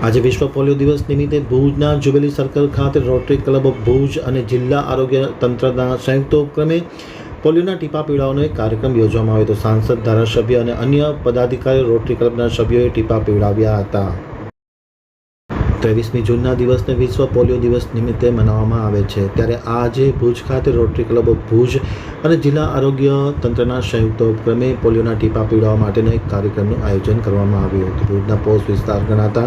આજે વિશ્વ પોલિયો દિવસ નિમિત્તે ભુજના જુબેલી સર્કલ ખાતે રોટરી ક્લબ ઓફ ભુજ અને જિલ્લા આરોગ્ય તંત્રના સંયુક્ત ઉપક્રમે પોલિયોના ટીપા પીવડાવવાનો એક કાર્યક્રમ યોજવામાં આવ્યો હતો. સાંસદ, ધારાસભ્ય અને અન્ય પદાધિકારીઓ રોટરી ક્લબના સભ્યોએ ટીપા પીવડાવ્યા હતા. ત્રેવીસમી જૂનના દિવસને વિશ્વ પોલિયો દિવસ નિમિત્તે મનાવવામાં આવે છે. ત્યારે આજે ભુજ ખાતે રોટરી ક્લબ ભુજ અને જિલ્લા આરોગ્ય તંત્રના સંયુક્ત ઉપક્રમે પોલિયોના ટીપા પીવડાવવા માટેનો એક કાર્યક્રમનું આયોજન કરવામાં આવ્યું હતું. ભુજના પોસ્ટ વિસ્તાર ગણાતા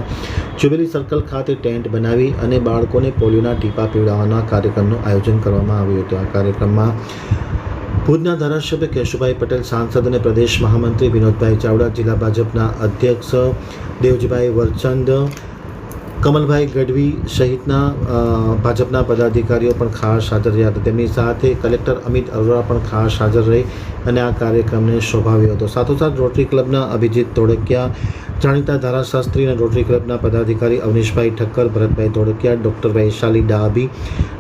જુબેલી સર્કલ ખાતે ટેન્ટ બનાવી અને બાળકોને પોલિયોના ટીપા પીવડાવવાના કાર્યક્રમનું આયોજન કરવામાં આવ્યું હતું. આ કાર્યક્રમમાં ભુજના ધારાસભ્ય કેશુભાઈ પટેલ, સાંસદ અને પ્રદેશ મહામંત્રી વિનોદભાઈ ચાવડા, જિલ્લા ભાજપના અધ્યક્ષ દેવજીભાઈ વરચંદ કમલભાઈ ગઢવી સહિતના ભાજપના પદાધિકારીઓ પણ ખાસ હાજર રહ્યા હતા. તેમની સાથે કલેક્ટર અમિત અરોરા પણ ખાસ હાજર રહી. અને આ કાર્યક્રમને શોભાવ્યો હતો. સાથોસાથ રોટરી ક્લબના અભિજીત તોડકિયા જાણીતા ધારાશાસ્ત્રી અને રોટરી ક્લબના પદાધિકારી અવનીશભાઈ ઠક્કર, ભરતભાઈ તોડકિયા ડૉક્ટર વૈશાલી ડાભી,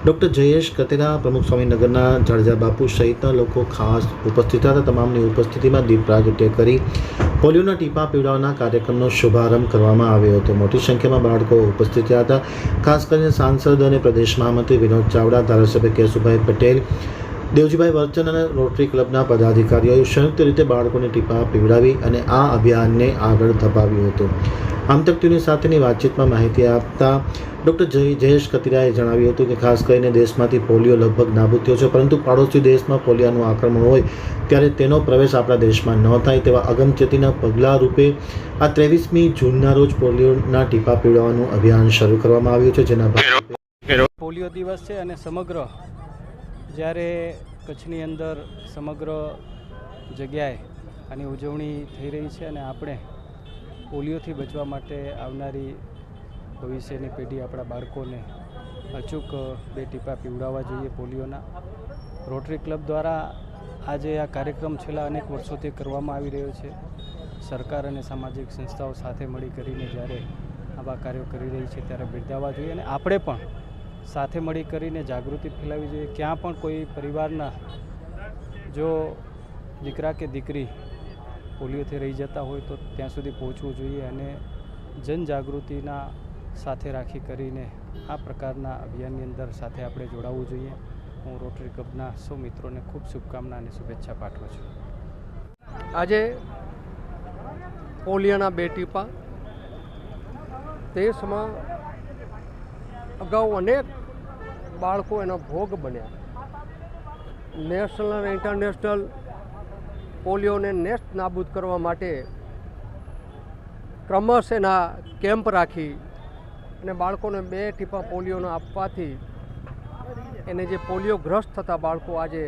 ડૉક્ટર જયેશ કતેરા, પ્રમુખ સ્વામીનગરના જાડેજા બાપુ સહિતના લોકો ખાસ ઉપસ્થિત હતા. તમામની ઉપસ્થિતિમાં દીપ પ્રાગટ્ય કરી પોલિયોના ટીપા પીવડાવવાના કાર્યક્રમનો શુભારંભ કરવામાં આવ્યો હતો. મોટી સંખ્યામાં બાળકો ઉપસ્થિત હતા. ખાસ કરીને સાંસદ અને પ્રદેશ મહામંત્રી વિનોદ ચાવડા, ધારાસભ્ય કેશુભાઈ પટેલ દેવજીભાઈ વર્ચન અને રોટરી ક્લબના પદાધિકારીઓએ સંયુક્ત રીતે બાળકોને ટીપા પીવડાવી અને આ અભિયાનને આગળ ધપાવ્યું હતું. આમતક ટીવી સાથેની વાતચીતમાં માહિતી આપતા ડૉક્ટર જય જયેશ કતિરાએ જણાવ્યું હતું કે ખાસ કરીને દેશમાંથી પોલિયો લગભગ નાબૂદ થયો છે, પરંતુ પાડોશી દેશમાં પોલિયાનું આક્રમણ હોય ત્યારે તેનો પ્રવેશ આપણા દેશમાં ન થાય તેવા અગમચેતીના પગલાં રૂપે આ ત્રેવીસમી જૂનના રોજ પોલિયોના ટીપા પીવડાવવાનું અભિયાન શરૂ કરવામાં આવ્યું છે, જેના પોલિયો દિવસ છે અને સમગ્ર જ્યારે કચ્છની અંદર સમગ્ર જગ્યાએ આની ઉજવણી થઈ રહી છે અને આપણે પોલિયોથી બચવા માટે આવનારી ભવિષ્યની પેઢી આપણા બાળકોને અચૂક બે ટીપા પીવડાવવા જોઈએ પોલિયોના. રોટરી ક્લબ દ્વારા આજે આ કાર્યક્રમ છેલ્લા અનેક વર્ષોથી કરવામાં આવી રહ્યો છે. સરકાર અને સામાજિક સંસ્થાઓ સાથે મળી કરીને જ્યારે આવા કાર્યો કરી રહી છે ત્યારે બિરદાવવા જોઈએ અને આપણે પણ સાથે મળી કરીને જાગૃતિ ફેલાવવી જોઈએ. ક્યાં પણ કોઈ પરિવારના જો દીકરા કે દીકરી પોલિયોથી રહી જતા હોય તો ત્યાં સુધી પહોંચવું જોઈએ અને જનજાગૃતિના સાથે રાખી કરીને આ પ્રકારના અભિયાનની અંદર સાથે આપણે જોડાવવું જોઈએ. હું રોટરી ક્લબના સૌ મિત્રોને ખૂબ શુભકામના અને શુભેચ્છા પાઠવું છું. આજે પોલિયોના બે ટીપા દેશમાં અગાઉ અનેક બાળકો એનો ભોગ બન્યા. નેશનલ અને ઇન્ટરનેશનલ પોલિયોને નેસ્ટ નાબૂદ કરવા માટે ક્રમશ એના કેમ્પ રાખી અને બાળકોને બે ટીપા પોલિયોનો આપવાથી એને જે પોલિયોગ્રસ્ત થતા બાળકો આજે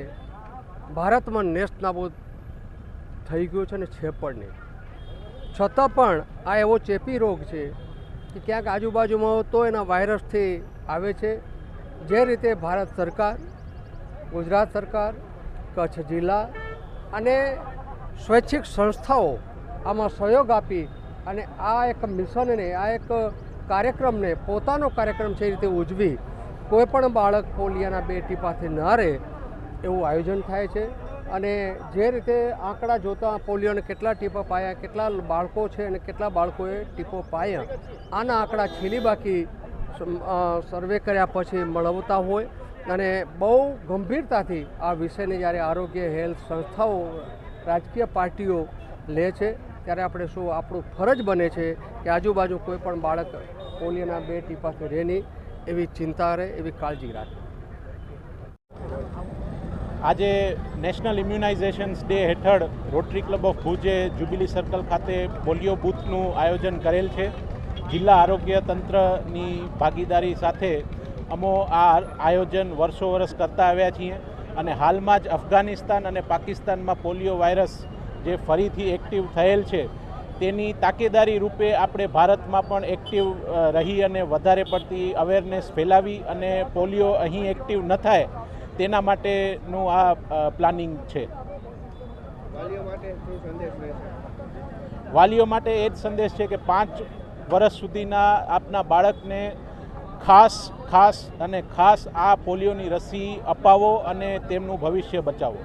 ભારતમાં નેસ્ટ નાબૂદ થઈ ગયું છે ને છે પણ નહીં. છતાં પણ આ એવો ચેપી રોગ છે કે ક્યાંક આજુબાજુમાં તો એના વાયરસથી આવે છે. જે રીતે ભારત સરકાર, ગુજરાત સરકાર, કચ્છ જિલ્લા અને સ્વૈચ્છિક સંસ્થાઓ આમાં સહયોગ આપી અને આ એક મિશનને, આ એક કાર્યક્રમને, પોતાનો કાર્યક્રમ છે એ રીતે ઉજવી કોઈ પણ બાળક પોલિયાના બે ટીપાથી ન રહે એવું આયોજન થાય છે. અને જે રીતે આંકડા જોતા પોલિયોને કેટલા ટીપા પાયા, કેટલા બાળકો છે અને કેટલા બાળકોએ ટીપો પાયા, આના આંકડા છેલ્લી બાકી સર્વે કર્યા પછી મળવતા હોય. અને બહુ ગંભીરતાથી આ વિષયને જ્યારે આરોગ્ય, હેલ્થ સંસ્થાઓ, રાજકીય પાર્ટીઓ લે છે, ત્યારે આપણે શું આપણું ફરજ બને છે કે આજુબાજુ કોઈ પણ બાળક પોલિયોના બે ટીપાથી રહે નહીં, એવી ચિંતા રહે, એવી કાળજી રાખે. આજે નેશનલ ઇમ્યુનાઇઝેશન્સ ડે હેઠળ રોટરી ક્લબ ઓફ ભુજે જ્યુબિલી સર્કલ ખાતે પોલિયો બૂથનું આયોજન કરેલ છે. જિલ્લા આરોગ્ય તંત્રની ભાગીદારી સાથે અમો આ આયોજન વર્ષો વર્ષ કરતા આવ્યા છીએ અને હાલમાં જ અફઘાનિસ્તાન અને પાકિસ્તાનમાં પોલિયો વાયરસ જે ફરીથી એક્ટિવ થયેલ છે, તેની તાકેદારી રૂપે આપણે ભારતમાં પણ એક્ટિવ રહી અને વધારે પડતી અવેરનેસ ફેલાવી અને પોલિયો અહીં એક્ટિવ ન થાય તેના માટેનું આ પ્લાનિંગ છે? વાલીઓ માટે એ જ સંદેશ છે કે પાંચ વર્ષ સુધીના આપના બાળકને ખાસ ખાસ અને ખાસ આ પોલિયોની રસી અપાવો અને તેમનું ભવિષ્ય બચાવો.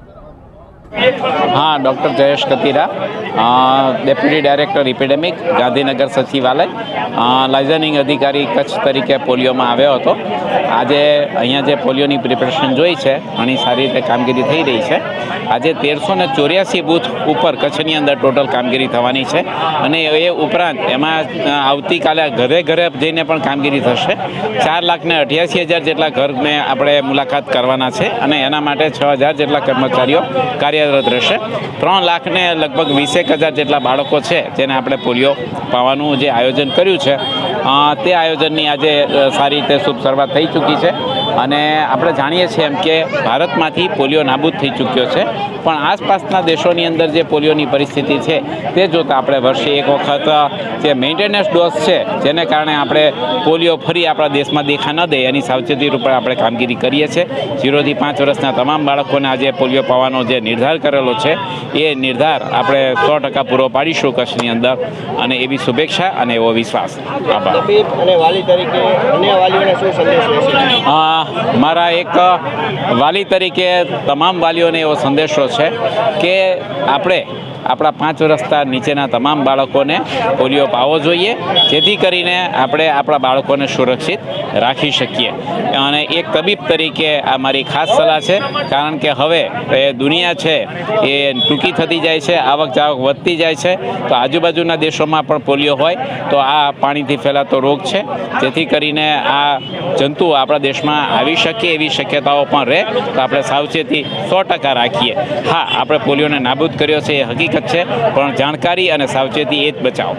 હા, doctor Jayesh Katira deputy director epidemic Gandhinagar સચિવાલય. લાઇઝનિંગ અધિકારી કચ્છ તરીકે પોલિયોમાં આવ્યો હતો. આજે અહીંયા જે પોલિયોની પ્રિપરેશન જોઈ છે, ઘણી સારી રીતે કામગીરી થઈ રહી છે. આજે તેરસો ને ચોર્યાસી બૂથ ઉપર કચ્છની અંદર ટોટલ કામગીરી થવાની છે. અને એ ઉપરાંત એમાં આવતીકાલે ઘરે ઘરે જઈને પણ કામગીરી થશે. ચાર લાખને અઠ્યાસી હજાર જેટલા ઘરને આપણે મુલાકાત કરવાના છે. અને એના માટે છ હજાર જેટલા કર્મચારીઓ કાર્યરત રહેશે ત્રણ લાખ ને લગભગ વીસેક હજાર જેટલા બાળકો છે જેને આપણે પોલિયો પાવાનું જે આયોજન કર્યું છે. તે આયોજનની આજે સારી રીતે શુભ શરૂઆત થઈ ચૂકી છે. અને આપણે જાણીએ છીએ એમ કે ભારતમાંથી પોલિયો નાબૂદ થઈ ચૂક્યો છે. પણ આસપાસના દેશોની અંદર જે પોલિયોની પરિસ્થિતિ છે તે જોતાં આપણે વર્ષે એક વખત જે મેન્ટેનન્સ ડોઝ છે જેને કારણે આપણે પોલિયો ફરી આપણા દેશમાં દેખા ન દે એની સાવચેતી રૂપે આપણે કામગીરી કરીએ છીએ. ઝીરોથી પાંચ વર્ષના તમામ બાળકોને આજે પોલિયો પાવાનો જે નિર્ધાર કરેલો છે એ નિર્ધાર આપણે સો ટકા પૂરો પાડીશું કચ્છની અંદર. અને એવી શુભેચ્છા અને એવો વિશ્વાસ. આભાર. અને વાલી તરીકે અન્ય વાલીઓને શું સંદેશ રહેશે? મારા એક વાલી તરીકે તમામ વાલીઓને એવો સંદેશો છે કે આપણે આપણા પાંચ વર્ષના નીચેના તમામ બાળકોને પોલિયો પાવો જોઈએ. જેથી કરીને આપણે આપણા બાળકોને સુરક્ષિત રાખી શકીએ. અને એક તબીબ તરીકે આ મારી ખાસ સલાહ છે, કારણ કે હવે એ દુનિયા છે એ ટૂંકી થતી જાય છે, આવક જાવક વધતી જાય છે, તો આજુબાજુના દેશોમાં પણ પોલિયો હોય, તો આ પાણીથી ફેલાતો રોગ છે. જેથી કરીને આ જંતુ આપણા દેશમાં આવી શકે એવી શક્યતાઓ પણ રહે, તો આપણે સાવચેતી સો ટકા રાખીએ. હા, આપણે પોલિયોને નાબૂદ કર્યો છે, એ છે. પણ જાણકારી અને સાવચેતી એ જ બચાવો.